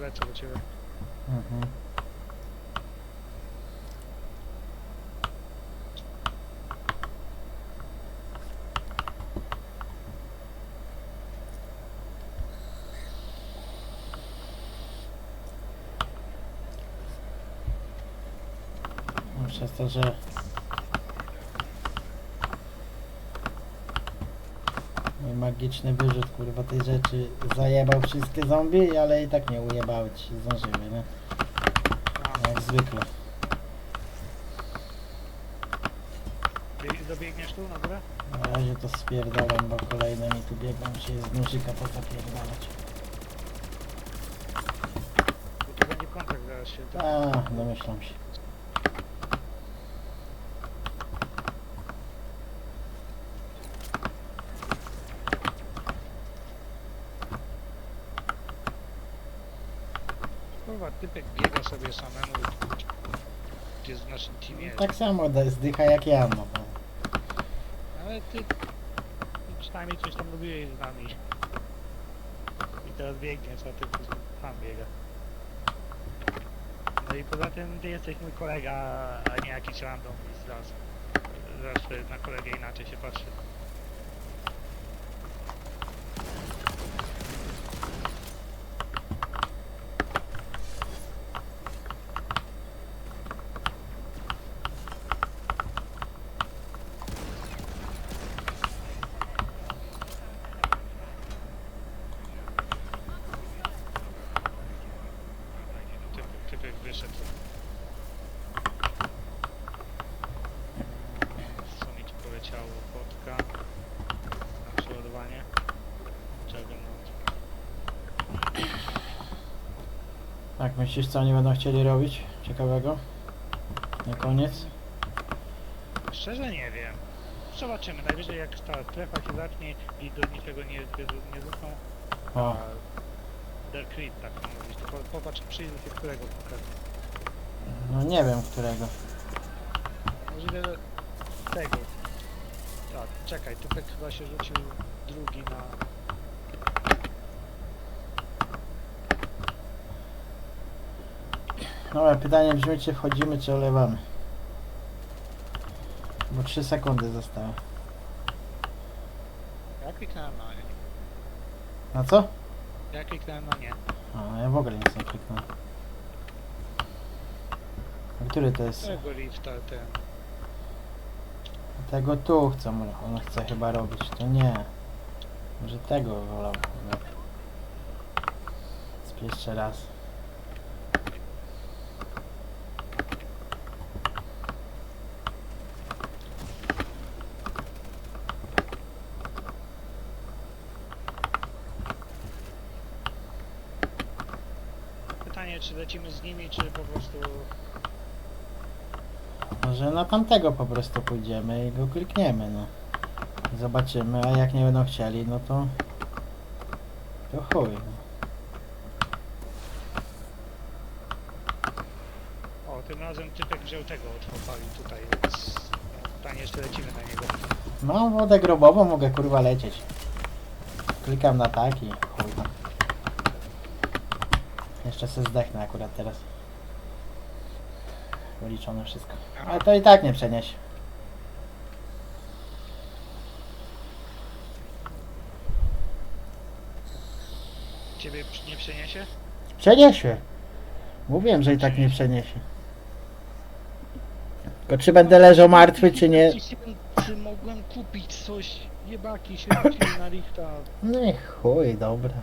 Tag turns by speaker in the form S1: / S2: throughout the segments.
S1: lecę do ciebie.
S2: Mhm. Przez to, że mój magiczny wyrzut kurwa tej rzeczy zajebał wszystkie zombie, ale i tak nie ujebały ci zdążyły, nie? Jak zwykle.
S1: bie- dobiegniesz tu na górę?
S2: Na razie to spierdalam, bo kolejne mi tu biegną się z nożyka pozapierdalać.
S1: Bo tu będzie kontrakt zaraz się...
S2: A, domyślam się.
S1: Kurwa, typek biega sobie samemu. Gdzie w naszym teamie.
S2: Tak samo da- zdycha jak ja, no.
S1: Ale ty... Przynajmniej coś tam robiłeś z nami. I teraz biegniesz, a ty tam biega. No i poza tym ty jesteś mój kolega, a nie jakiś random i zaraz, zaraz na kolegę inaczej się patrzy. Typek wyszedł. Co mi tu poleciało? Kotka. Na przeładowanie. Czego no?
S2: Tak, myślisz co oni będą chcieli robić? Ciekawego? Na koniec?
S1: Szczerze nie wiem. Zobaczymy. Najwyżej jak ta strefa się zacznie i do niczego nie, nie zostaną.
S2: O,
S1: Dark Creed, tak. To po- popatrz, przyjdzie się którego pokażę.
S2: no nie wiem którego.
S1: Możliwe, że tego. Tak, czekaj, typek chyba się rzucił drugi na...
S2: Dobra, pytanie brzmi czy wchodzimy czy olewamy? Bo 3 sekundy zostały.
S1: Ja kliknąłem na.
S2: Na co?
S1: Ja kliknąłem na nie.
S2: A, ja w ogóle nic nie kliknąłem. A który to jest?
S1: Tego lifta ten...
S2: Tego tu chcę, on chce chyba robić, to nie. Może tego wolał. Spiesz jeszcze raz.
S1: Pytanie, czy lecimy z nimi, czy po prostu...
S2: Może na tamtego po prostu pójdziemy i go klikniemy, no. Zobaczymy, a jak nie będą chcieli, no to... To chuj. No.
S1: O, tym razem typek wziął tego od chłopali tutaj, więc... no, Pytanie, czy lecimy na niego.
S2: Mam wodę grobową, mogę kurwa lecieć. Klikam na tak i chuj tam. Jeszcze se zdechnę akurat teraz. Wyliczone wszystko. Ale to i tak nie przeniesie.
S1: Ciebie nie przeniesie?
S2: Przeniesie. Mówiłem, że i tak nie przeniesie. Tylko czy będę leżał martwy, czy nie?
S1: Czy mogłem kupić coś? Jebaki się na lifta.
S2: No i chuj, dobra.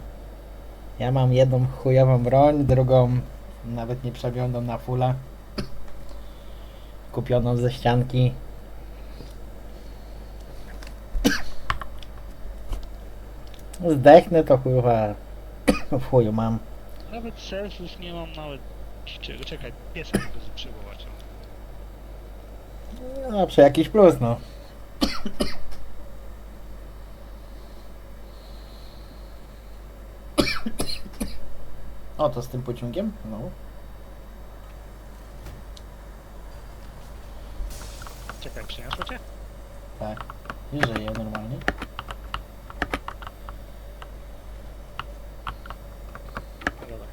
S2: Ja mam jedną chujową broń, drugą nawet nie przewiodą na fula. Kupioną ze ścianki. Zdechnę to chujowa. W chuju mam.
S1: Nawet sensus nie mam nawet... Czekaj, piesa mogę przywołać.
S2: No, przy jakiś plus, no. O, to z tym pociągiem? No.
S1: Czekaj, przyniosło cię?
S2: Tak. I żyje normalnie.
S1: Dobra.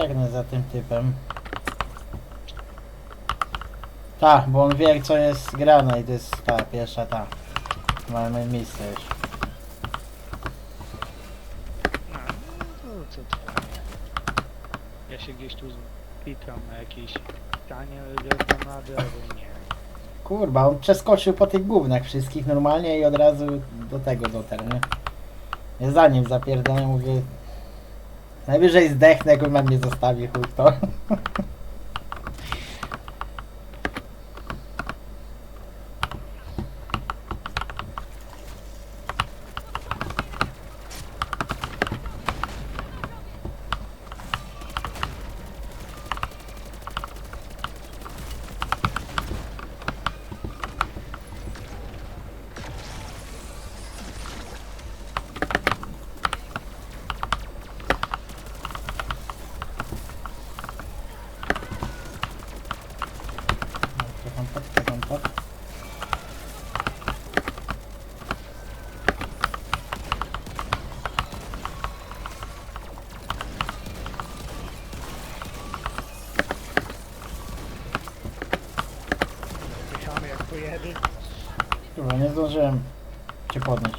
S2: Biegnę za tym typem. Tak, bo on wie co jest grane i to jest ta pierwsza ta. Mamy miejsce już.
S1: No, no co to? Ja się gdzieś tu klikam na jakieś tanie granady albo nie.
S2: Kurwa, on przeskoczył po tych gównach wszystkich normalnie i od razu do tego dotarł, nie? Ja za nim zapierdolę, mówię... Najwyżej zdechnę, jak on mnie zostawi, chuj to. Czekam pod, czekam pod.
S1: Pychamy jak pojedy.
S2: Kurwa, nie zdążyłem cię podnieść.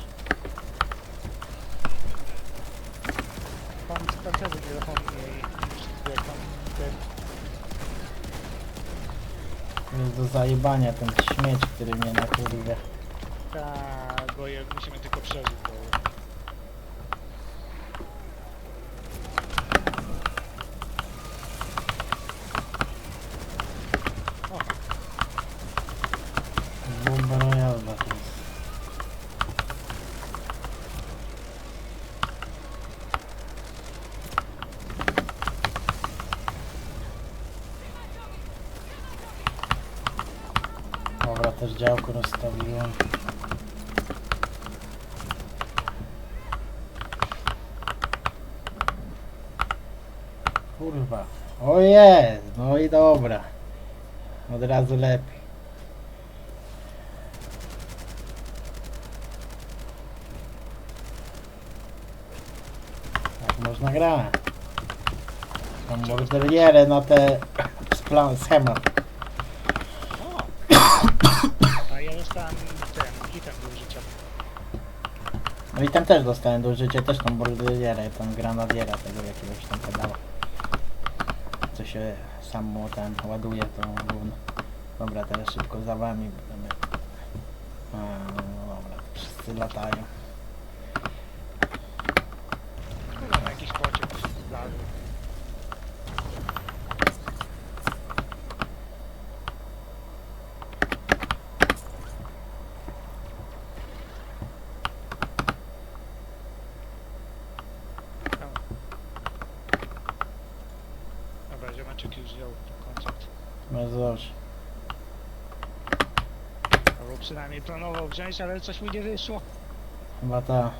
S1: Pan spacerzy nie zapomnij. Jak tam ten...
S2: Jest do zajebania ten śmieć, który mnie na kurwę.
S1: Tak, bo je, musimy tylko przeżyć. Bo... O,
S2: Bomba royalna to jest. Dobra, też działko rozstawiłem. Kurwa. O jest, no i dobra. Od razu lepiej. Tak można grać. Tam borderierę na te plan, schemat.
S1: o. A ja dostałem ten item do użycia.
S2: No i tam też dostałem do użycia też tą borderierę, tą granadiera tego jakiegoś tam pedała. Co się samo tam ładuje to gówno. Dobra, teraz szybko za wami będziemy. No dobra, wszyscy latają.
S1: Jakiś pociąg. Dobra, ziomeczek już wziął koncert.
S2: Bardzo dobrze.
S1: Przynajmniej planował wziąć, ale coś mu nie wyszło.
S2: Chyba ta.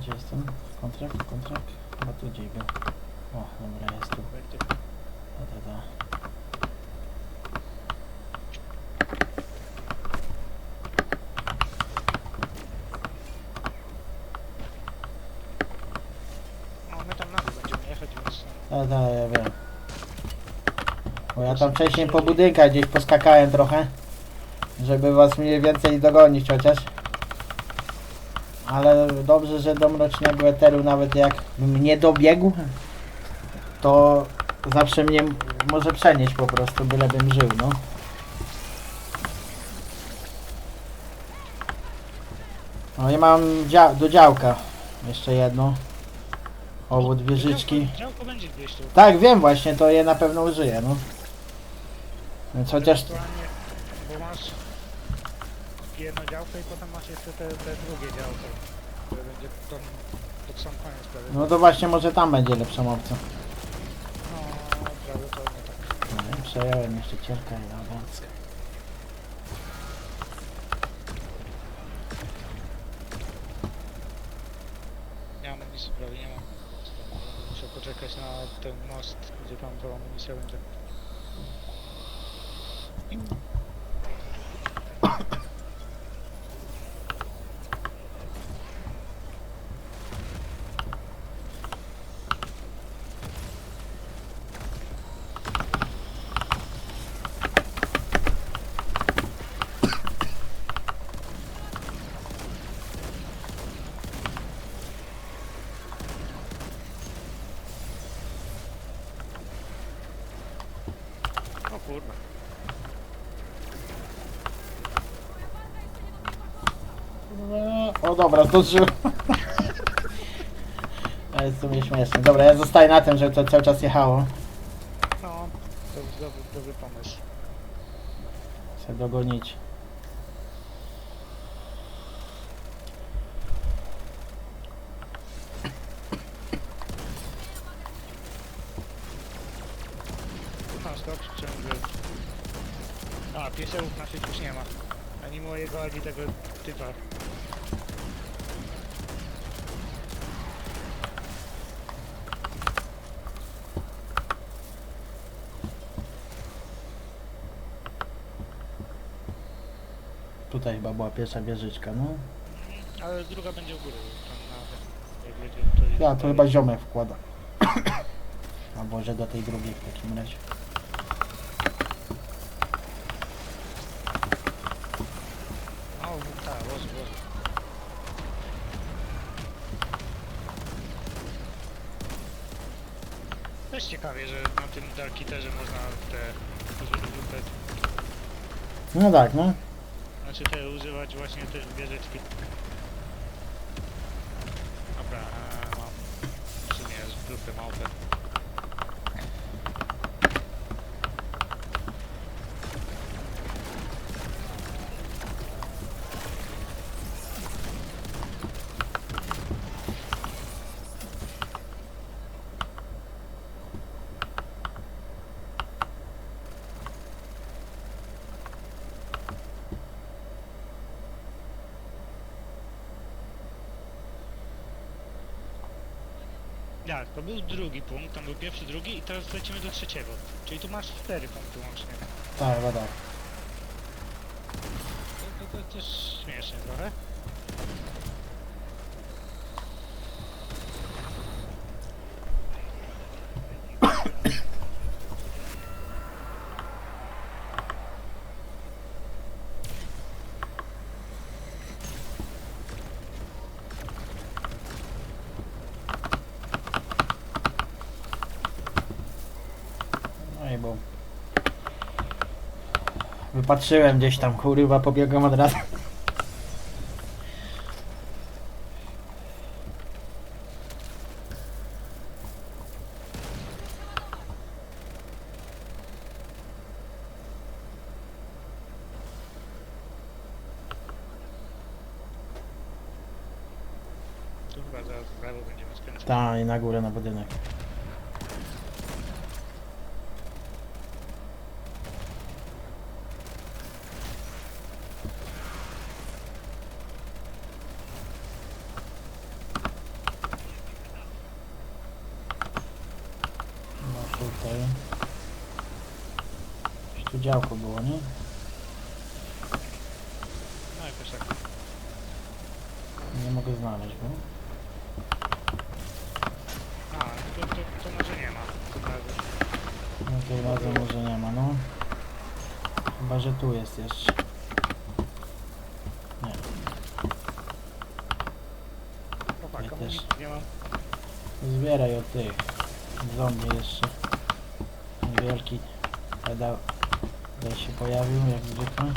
S2: Gdzie jest ten kontrakt? Kontrakt? Chyba tu gdzieś był. O, dobra, jest tu.
S1: Będzie.
S2: Da, da, da.
S1: No my tam na dół będziemy jechać, więc...
S2: Da, da, ja wiem. Bo ja tam wcześniej po budynkach gdzieś poskakałem trochę. Żeby was mniej więcej dogonić chociaż. Ale dobrze, że do mrocznego eteru nawet jak bym nie dobiegł, to zawsze mnie może przenieść po prostu, bylebym żył, no. No i mam dzia do działka jeszcze jedno. Obód wieżyczki.
S1: Działko, będzie.
S2: Tak, wiem właśnie, to je na pewno użyję, no. Więc chociaż...
S1: Ewentualnie, bo masz jedno działko i potem masz jeszcze te, te drugie działko, które będzie tam pod sam koniec prawie.
S2: No to właśnie może tam będzie lepszą opcją.
S1: No, prawdopodobnie tak.
S2: No, przejąłem jeszcze cielkę i.
S1: Nie mam amunicji prawie, nie mam. Muszę poczekać na ten most, gdzie tam to amunicja będzie.
S2: you. Dobra, zdążyłem. To jest w sumie śmieszne. Dobra, ja zostaję na tym, żeby to cały czas jechało.
S1: No, to jest dobry, dobry pomysł.
S2: Chcę dogonić.
S1: Skok ciągle. A, piesełów naszych już nie ma. Ani mojego, ani tego typa.
S2: Tutaj chyba była pierwsza wieżyczka, no.
S1: Ale druga będzie u góry. Tam na, jak będzie, to
S2: Ja, to chyba ziomek wkłada. A może do tej drugiej w takim razie.
S1: O, tak, wozu. Też ciekawie, że na tym Darkiterze można te używać,
S2: No tak, no.
S1: Znaczy te używać właśnie też wieżyczki. Dobra, a, mam w sumie grupę małpę. Jak, to był drugi punkt, tam był pierwszy, drugi i teraz lecimy do trzeciego. Czyli tu masz cztery punkty łącznie.
S2: Tak, chyba tak.
S1: To, to, to też śmiesznie trochę.
S2: No i bo. Wypatrzyłem gdzieś tam, kurwa, pobiegłem od razu.
S1: Chyba zaraz w będziemy skręcać.
S2: Tak, i na górę na budynek. No tutaj. Gdzieś tu działko było, nie?
S1: No jakoś tak.
S2: Nie mogę znaleźć, bo...
S1: A, to, to, to może nie ma. Tym razem.
S2: No tej razy może nie ma, no. Chyba, że tu jest jeszcze. Nie.
S1: Amunicji nie mam.
S2: Zbieraj od tych zombie jeszcze. Wielki pedał tutaj się pojawił, jak zwykle.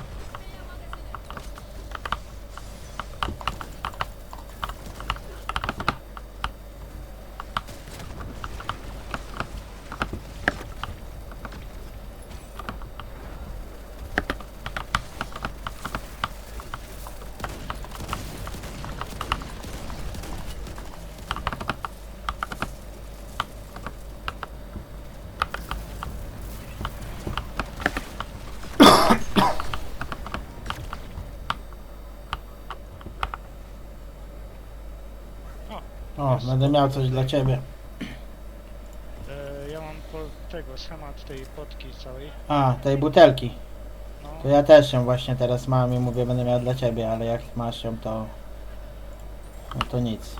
S2: O, będę miał coś dla ciebie.
S1: E, ja mam po, tego, schemat tej potki całej.
S2: A, tej butelki.
S1: No,
S2: To ja też ją właśnie teraz mam i mówię, będę miał dla ciebie, ale jak masz ją, to... No to nic.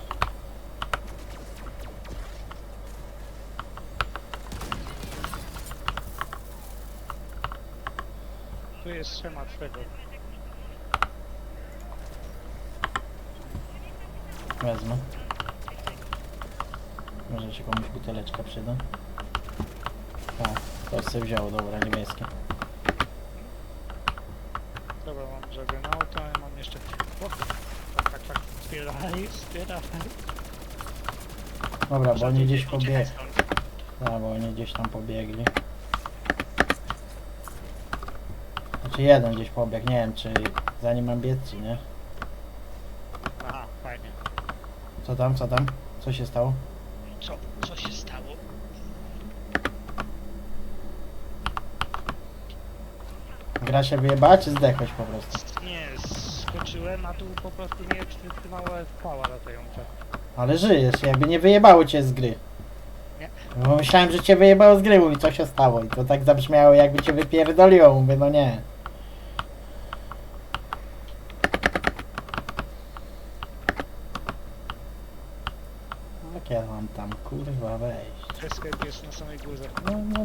S1: tu jest schemat tego.
S2: Wezmę. Może się komuś buteleczka przyda. O, ktoś sobie wziął, dobra, niebieskie.
S1: Dobra, mam Juggernaut'a i mam jeszcze... O, Spierdalaj, spierdalaj.
S2: Dobra, bo oni gdzieś pobiegli. Tak, bo oni gdzieś tam pobiegli. Znaczy jeden gdzieś pobiegł, nie wiem czy zanim mam biec czy nie.
S1: Aha, fajnie.
S2: Co tam, co tam? Co się stało?
S1: Co, co się stało?
S2: Gra się wyjebała czy zdechłeś po prostu?
S1: Nie, skoczyłem, a tu po prostu mnie przytrzymała skała latająca.
S2: Ale żyjesz, jakby nie wyjebało cię z gry.
S1: Nie.
S2: Bo myślałem, że cię wyjebało z gry, mówi co się stało i to tak zabrzmiało jakby cię wypierdoliło, mówię no nie. Jak ja mam tam kurwa wejść?
S1: Escape jest na samej górze.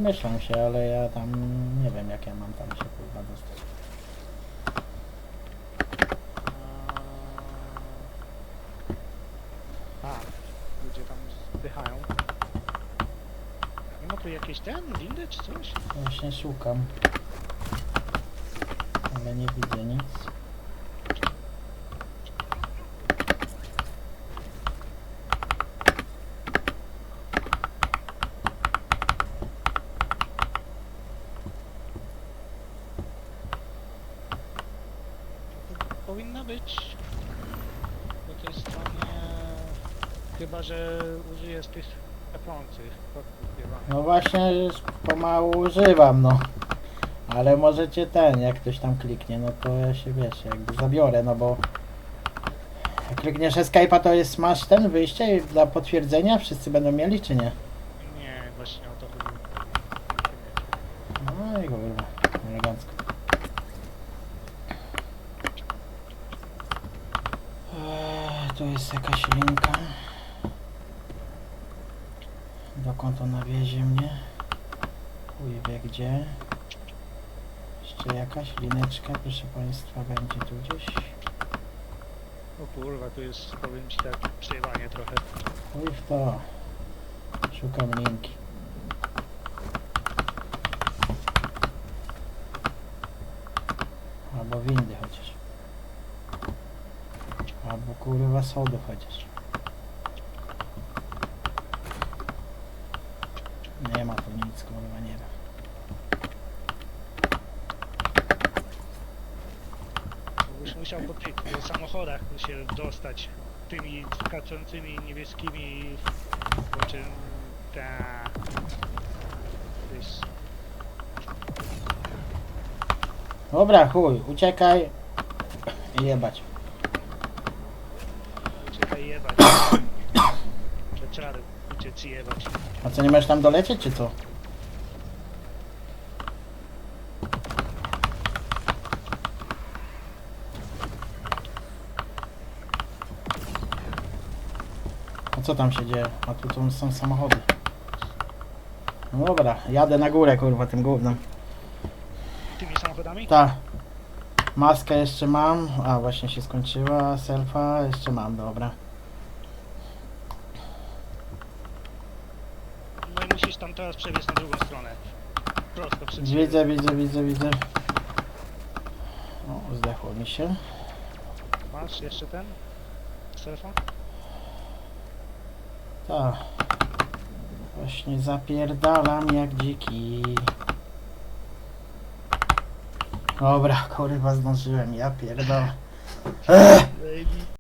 S2: Myślę się, ale ja tam nie wiem jak ja mam tam się kurwa dostać.
S1: A, ludzie tam zdychają. Nie ma tu jakieś ten, windy czy coś?
S2: Właśnie szukam. Ale nie widzę nic.
S1: Powinna być po tej stronie. Chyba, że użyjesz tych kaplących. Chyba.
S2: No właśnie pomału używam, no. Ale możecie ten, jak ktoś tam kliknie, no to ja się wiesz, jakby zabiorę, no bo jak klikniesz Escape'a to jest masz ten wyjście dla potwierdzenia, wszyscy będą mieli czy nie?
S1: Nie, właśnie o to chodzi.
S2: No i kurwa, elegancko. Eee, tu jest jakaś linka. Dokąd ona wiezie mnie? Chuj wie gdzie. Jeszcze jakaś lineczka, proszę Państwa, będzie tu gdzieś.
S1: O kurwa, tu jest, powiem ci tak, przejebanie trochę.
S2: Chuj w to. Szukam linki. Albo windy chociaż. Albo kurwa sody chociaż. Nie ma tu nic kurwa nie da.
S1: Byś musiał po tych samochodach się dostać tymi skaczącymi niebieskimi, czym ta... Wiesz,
S2: Dobra chuj, uciekaj i jebać.
S1: uciekaj jebać. Te czary uciec i jebać.
S2: A co nie możesz tam dolecieć czy co? Co tam się dzieje? A tu są, są samochody. No dobra, jadę na górę kurwa tym gównem.
S1: Tymi samochodami?
S2: Ta. Maskę jeszcze mam. A właśnie się skończyła. Selfa jeszcze mam, dobra.
S1: No i musisz tam teraz przebiec na drugą stronę. Prosto przed siebie.
S2: Widzę, widzę, widzę, widzę. O, zdechło mi się.
S1: Masz jeszcze ten? Selfa?
S2: Tak. Właśnie zapierdalam jak dziki. Dobra, kurwa zdążyłem, ja pierdolę.